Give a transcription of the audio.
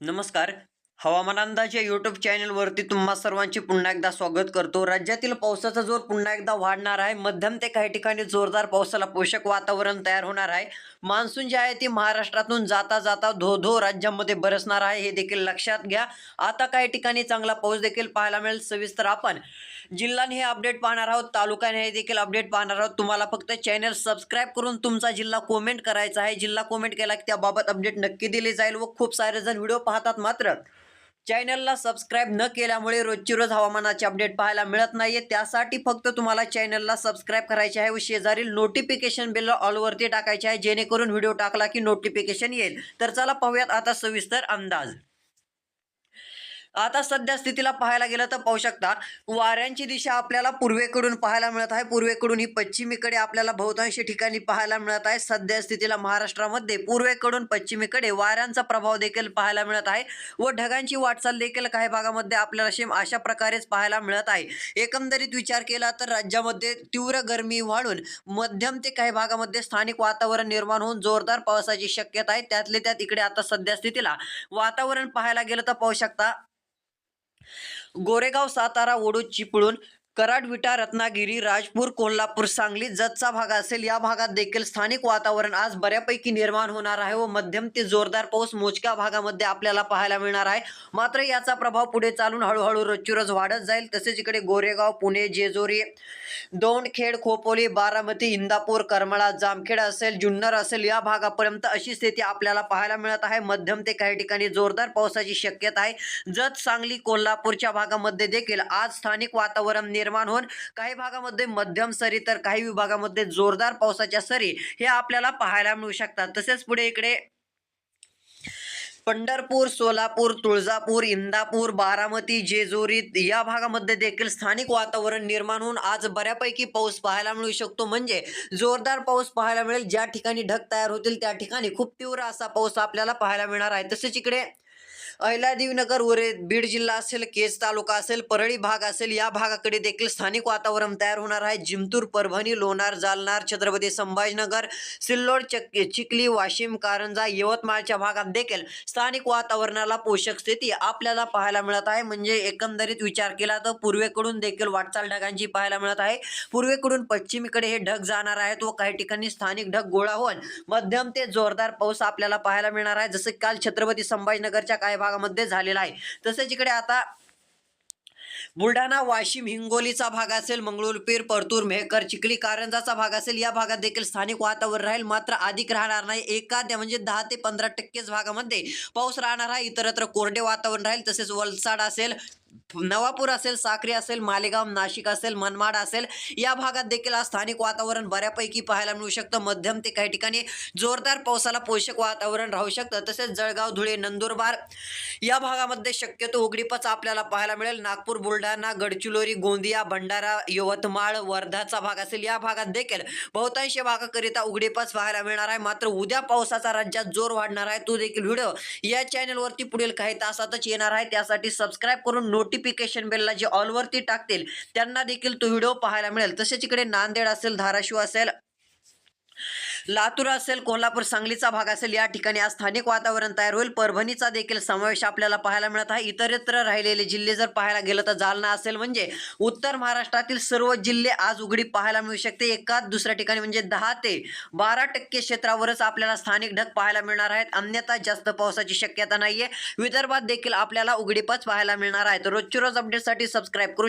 नमस्कार. हवामान अंदाज या यूट्यूब चॅनलवरती तुम्हा सर्वांचे पुन्हा एकदा स्वागत करतो. राज्यातील पावसाचा जोर पुन्हा एकदा वाढणार आहे. मध्यम ते काही ठिकाणी जोरदार पावसाला पोषक वातावरण तयार होणार आहे. मान्सून जे आहे ती महाराष्ट्रातून जाता जाता धो धो राज्यामध्ये बरसणार आहे. हे देखील लक्षात घ्या. आता काही ठिकाणी चांगला पाऊस देखील पाहायला मिळेल. सविस्तर आपण जिल्ह्याने हे अपडेट पाहणार आहोत. तालुक्याने हे देखील अपडेट पाहणार आहोत. तुम्हाला फक्त चॅनल सबस्क्राईब करून तुमचा जिल्हा कोमेंट करायचा आहे. जिल्हा कोमेंट केला की त्याबाबत अपडेट नक्की दिली जाईल व खूप सारे जण व्हिडिओ पाहतात मात्र. चॅनलला सबस्क्राईब न केल्यामुळे रोजची रोज हवामानाचे अपडेट पाहायला मिळत नाहीये. त्यासाठी फक्त तुम्हाला चॅनलला सबस्क्राईब करायचे आहे व शेजारील नोटिफिकेशन बिल ऑलवरती टाकायचे आहे जेणेकरून व्हिडिओ टाकला की नोटिफिकेशन येईल. तर चला पाहूयात आता सविस्तर अंदाज. आता सध्या स्थितीला पाहायला गेलं तर पाहू शकता वाऱ्यांची दिशा आपल्याला पूर्वेकडून पाहायला मिळत आहे. पूर्वेकडून ही पश्चिमेकडे आपल्याला बहुतांश ठिकाणी पाहायला मिळत आहे. सध्या स्थितीला महाराष्ट्रामध्ये पूर्वेकडून पश्चिमेकडे वाऱ्यांचा प्रभाव देखील पाहायला मिळत आहे व ढगांची वाटचाल देखील काही भागामध्ये आपल्याला सेम अशा प्रकारेच पाहायला मिळत आहे. एकंदरीत विचार केला तर राज्यामध्ये तीव्र गरमी वाढून मध्यम ते काही भागामध्ये स्थानिक वातावरण निर्माण होऊन जोरदार पावसाची शक्यता आहे. त्यातले त्यात इकडे आता सध्या स्थितीला वातावरण पाहायला गेलं तर पाहू शकता गोरेगाव सातारा वडूज चिपळूण कराड विटा रत्नागिरी राजपूर कोल्हापूर सांगली जतचा भाग असेल. या भागात देखील स्थानिक वातावरण आज बऱ्यापैकी निर्माण होणार आहे व मध्यम ते जोरदार पाऊस मोजक्या भागामध्ये आपल्याला पाहायला मिळणार आहे. मात्र याचा प्रभाव पुढे चालून हळूहळू रोजची रोज वाढत जाईल. तसेच इकडे गोरेगाव पुणे जेजोरी दोंडखेड खोपोली बारामती इंदापूर करमळा जामखेड असेल जुन्नर असेल या भागापर्यंत अशी स्थिती आपल्याला पाहायला मिळत आहे. मध्यम ते काही ठिकाणी जोरदार पावसाची शक्यता आहे. जत सांगली कोल्हापूरच्या भागामध्ये देखील आज स्थानिक वातावरण निर्माण होऊन काही भागामध्ये मध्यम सरी तर काही विभागामध्ये जोरदार पावसाच्या सरी हे आपल्याला पाहायला मिळू शकतात. तसेच पुढे इकडे पंढरपूर सोलापूर तुळजापूर इंदापूर बारामती जेजुरी या भागामध्ये देखील स्थानिक वातावरण निर्माण होऊन आज बऱ्यापैकी पाऊस पाहायला मिळू शकतो. म्हणजे जोरदार पाऊस पाहायला मिळेल. ज्या ठिकाणी ढग तयार होतील त्या ठिकाणी खूप तीव्र असा पाऊस आपल्याला पाहायला मिळणार आहे. तसेच इकडे अहिल्यादेवीनगर उरे बीड जिल्हा असेल केज तालुका असेल परळी भाग असेल या भागाकडे देखील स्थानिक वातावरण तयार होणार आहे. जिंतूर परभणी लोणार जालनार छत्रपती संभाजीनगर सिल्लोड चक चिखली वाशिम कारंजा यवतमाळच्या भागात देखील स्थानिक वातावरणाला पोषक स्थिती आपल्याला पाहायला मिळत आहे. म्हणजे एकंदरीत विचार केला तर पूर्वेकडून देखील वाटचाल ढगांची पाहायला मिळत आहे. पूर्वेकडून पश्चिमेकडे हे ढग जाणार आहेत व काही ठिकाणी स्थानिक ढग गोळा होऊन मध्यम ते जोरदार पाऊस आपल्याला पाहायला मिळणार आहे. जसं काल छत्रपती संभाजीनगरच्या काही भागामध्ये झालेला आहे. तसेच इकडे आता बुलढाणा वाशिम हिंगोलीचा भाग असेल मंगळूरपीर परतूर मेहकर चिखली कारंजाचा भाग असेल या भागात देखील स्थानिक वातावरण राहील. मात्र अधिक राहणार नाही. एखाद्या म्हणजे दहा ते पंधरा टक्केच भागामध्ये पाऊस राहणार आहे. इतरत्र कोरडे वातावरण राहील. तसेच वलसाड असेल नवापूर असेल साक्री असेल मालेगाव नाशिक असेल मनमाड असेल या भागात देखील आज स्थानिक वातावरण बऱ्यापैकी पाहायला मिळू शकतं. मध्यम ते काही ठिकाणी जोरदार पावसाला पोषक वातावरण राहू शकतं. तसेच जळगाव धुळे नंदुरबार या भागामध्ये शक्यतो उघडीपच आपल्याला पाहायला मिळेल. नागपूर बुलढाणा गडचिरोली गोंदिया भंडारा यवतमाळ वर्धाचा भाग असेल. या भागात देखील बहुतांश भागाकरिता उघडीपच पाहायला मिळणार आहे. मात्र उद्या पावसाचा राज्यात जोर वाढणार आहे. तो देखील व्हिडिओ या चॅनलवरती पुढील काही तासातच येणार आहे. त्यासाठी सबस्क्राईब करून नोटिफिकेशन बेलला जे ऑलवरती टाकतील त्यांना देखील तो व्हिडिओ पाहायला मिळेल. तसेच इकडे नांदेड असेल धाराशिव असेल लातूर असेल कोल्हापूर सांगलीचा भाग असेल या ठिकाणी आज स्थानिक वातावरण तयार होईल. परभणीचा देखील समावेश आपल्याला पाहायला मिळत आहे. इतरत्र राहिलेले जिल्हे जर पाहायला गेलं तर जालना असेल म्हणजे उत्तर महाराष्ट्रातील सर्व जिल्हे आज उघडी पाहायला मिळू शकते. एकाच दुसऱ्या ठिकाणी म्हणजे दहा ते बारा टक्के क्षेत्रावरच आपल्याला स्थानिक ढग पाहायला मिळणार आहेत. अन्यथा जास्त पावसाची शक्यता नाहीये. विदर्भात देखील आपल्याला उघडीपच पाहायला मिळणार आहे तर रोजची रोज अपडेटसाठी सबस्क्राईब करू